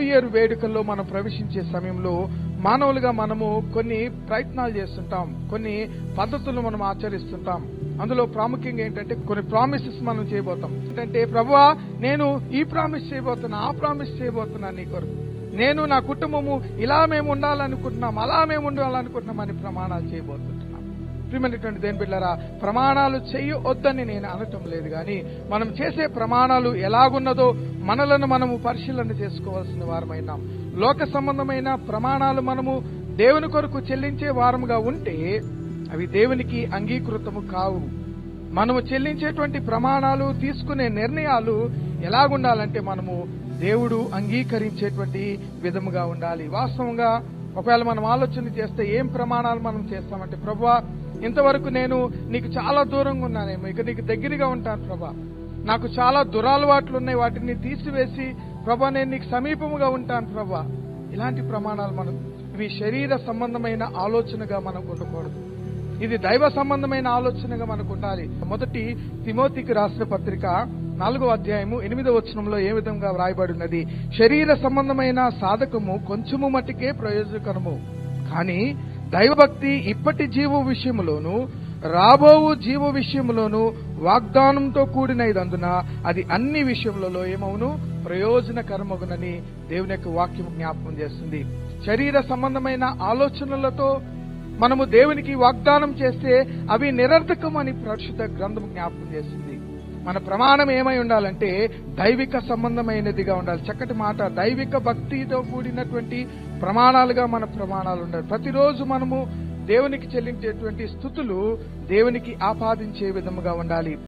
Year వేడుకల్లో మనం ప్రవేశించే సమయంలో మానవులుగా మనము కొన్ని ప్రయత్నాలు చేస్తుంటాం కొన్ని పద్ధతులు మనం ఆచరిస్తుంటాం. అందులో ప్రాముఖ్యంగా ఏంటంటే కొన్ని ప్రామిసెస్ మనం చేయబోతాం. ఏంటంటే ప్రభువా నేను ఈ ప్రామిస్ చేయబోతున్నా ఆ ప్రామిస్ చేయబోతున్నా నీ కొరకు. నేను నా కుటుంబము ఇలా మేము ఉండాలనుకుంటున్నాం అలా మేము ఉండాలనుకుంటున్నాం అని ప్రమాణాలు చేయబోతున్నాం ప్రియమైనటువంటి దేని బిడ్డారా ప్రమాణాలు చేయొద్దని నేను అనటం లేదు కానీ మనం చేసే ప్రమాణాలు ఎలాగున్నదో మనలను మనము పరిశీలన చేసుకోవాల్సిన వారమైనాం. లోక సంబంధమైన ప్రమాణాలు మనము దేవుని కొరకు చెల్లించే వారముగా ఉంటే అవి దేవునికి అంగీకృతము కావు. మనము చెల్లించేటువంటి ప్రమాణాలు తీసుకునే నిర్ణయాలు ఎలాగుండాలంటే మనము దేవుడు అంగీకరించేటువంటి విధముగా ఉండాలి. వాస్తవంగా ఒకవేళ మనం ఆలోచన చేస్తే ఏం ప్రమాణాలు మనం చేస్తామంటే ప్రభా ఇంతవరకు నేను నీకు చాలా దూరంగా ఉన్నానేమో ఇక నీకు దగ్గరగా ఉంటాను ప్రభా. నాకు చాలా దురాలవాట్లు ఉన్నాయి వాటిని తీసివేసి ప్రభా నేను నీకు సమీపముగా ఉంటాను ప్రభా. ఇలాంటి ప్రమాణాలు మనం ఇవి శరీర సంబంధమైన ఆలోచనగా మనం ఉండకూడదు. ఇది దైవ సంబంధమైన ఆలోచనగా మనకు ఉండాలి. మొదటి తిమోతికి రాసిన పత్రిక నాలుగో అధ్యాయము ఎనిమిదో వచనంలో ఏ విధంగా వ్రాయబడి ఉన్నది శరీర సంబంధమైన సాధకము కొంచెము మట్టికే ప్రయోజకరము. కానీ దైవభక్తి ఇప్పటి జీవ విషయములోను రాబోవు జీవ విషయములోను వాగ్దానంతో కూడినదందున అది అన్ని విషయములలో ఏమవును? ప్రయోజనకరమగునని దేవుని యొక్క వాక్యం జ్ఞాపకం చేస్తుంది. శరీర సంబంధమైన ఆలోచనలతో మనము దేవునికి వాగ్దానం చేస్తే అవి నిరర్థకమని పరిశుద్ధ గ్రంథం జ్ఞాపకం చేస్తుంది. మన ప్రమాణం ఏమై ఉండాలంటే దైవిక సంబంధమైనదిగా ఉండాలి. చక్కటి మాట దైవిక భక్తితో కూడినటువంటి ప్రమాణాలుగా మన ప్రమాణాలు ఉండాలి. ప్రతిరోజు మనము దేవునికి చెల్లించేటువంటి స్థుతులు దేవునికి ఆపాదించే విధముగా ఉండాలి.